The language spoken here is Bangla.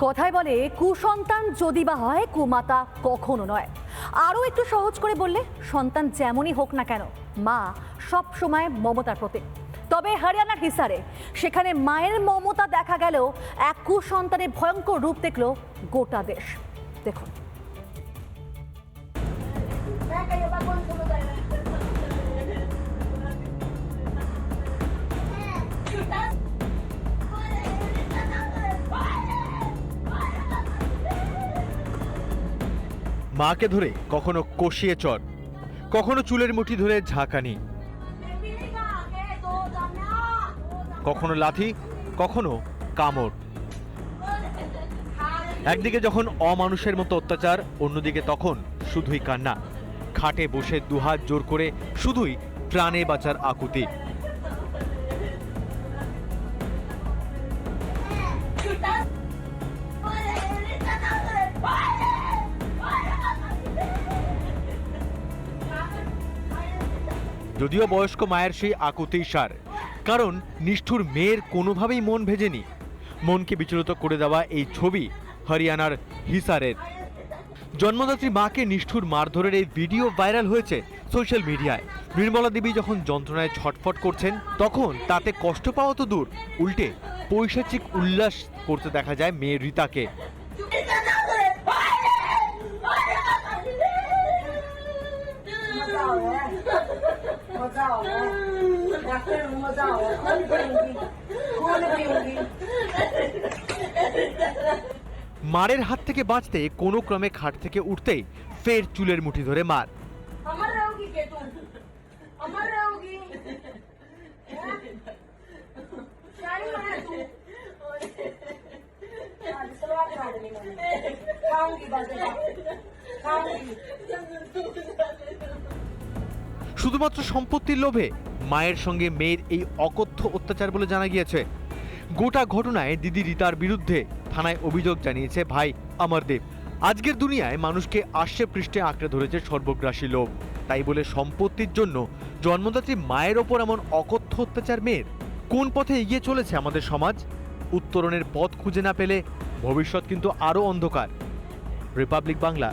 কথায় বলে, কুসন্তান যদি বা হয়, কুমাতা কখনো নয়। আরও একটু সহজ করে বললে, সন্তান যেমনই হোক না কেন, মা সব সময় মমতার প্রতীক তবে হরিয়ানার হিসারে, সেখানে মায়ের মমতা দেখা গেলেও এক কুসন্তানের ভয়ঙ্কর রূপ দেখল গোটা দেশ। দেখুন। মাকে ধরে কখনো কষিয়ে চর, কখনো চুলের মুঠি ধরে ঝাঁকানি কখনো লাথি, কখনো কামড়। একদিকে যখন অমানুষের মতো অত্যাচার, অন্যদিকে তখন শুধুই কান্না। খাটে বসে দুহাত জোর করে শুধুই প্রাণে বাঁচার আকুতি। যদিও বয়স্ক মায়ের সেই আকুতিই সার। কারণ নিষ্ঠুর মেয়ের কোনোভাবেই মন ভেজেনি। মনকে বিচলিত করে দেওয়া এই ছবি হরিয়ানার হিসারের। জন্মদাত্রী মাকে নিষ্ঠুর মারধরের এই ভিডিও ভাইরাল হয়েছে সোশ্যাল মিডিয়ায়। নির্মলা দেবী যখন যন্ত্রণায় ছটফট করছেন, তখন তাতে কষ্ট পাওয়া তো দূর। উল্টে পৈশাচিক উল্লাস করতে দেখা যায় মেয়ে রীতাকে। है डॉक्टर मजा आ रहा है खून पीऊंगी खून पीऊंगी মারের হাত থেকে বাঁচতে কোনো ক্রমে খাট থেকে উঠতেই ফের চুলের মুঠি ধরে মার अमर रहोगी के तुम अमर रहोगी शाही है तू आज सलवार करा देनी मैंने खाऊंगी बस खाऊंगी শুধুমাত্র সম্পত্তির লোভে মায়ের সঙ্গে মেয়ের এই অকথ্য অত্যাচার বলে জানা গিয়েছে। গোটা ঘটনায় দিদি রীতার বিরুদ্ধে থানায় অভিযোগ জানিয়েছে ভাই অমরদেব। আজকের দুনিয়ায় মানুষকে আষ্টে পৃষ্ঠে আঁকড়ে ধরেছে সর্বগ্রাসী লোভ। তাই বলে সম্পত্তির জন্য জন্মদাত্রী মায়ের ওপর এমন অকথ্য অত্যাচার মেয়ের? কোন পথে এগিয়ে চলেছে আমাদের সমাজ? উত্তরণের পথ খুঁজে না পেলে ভবিষ্যৎ কিন্তু আরও অন্ধকার। রিপাবলিক বাংলা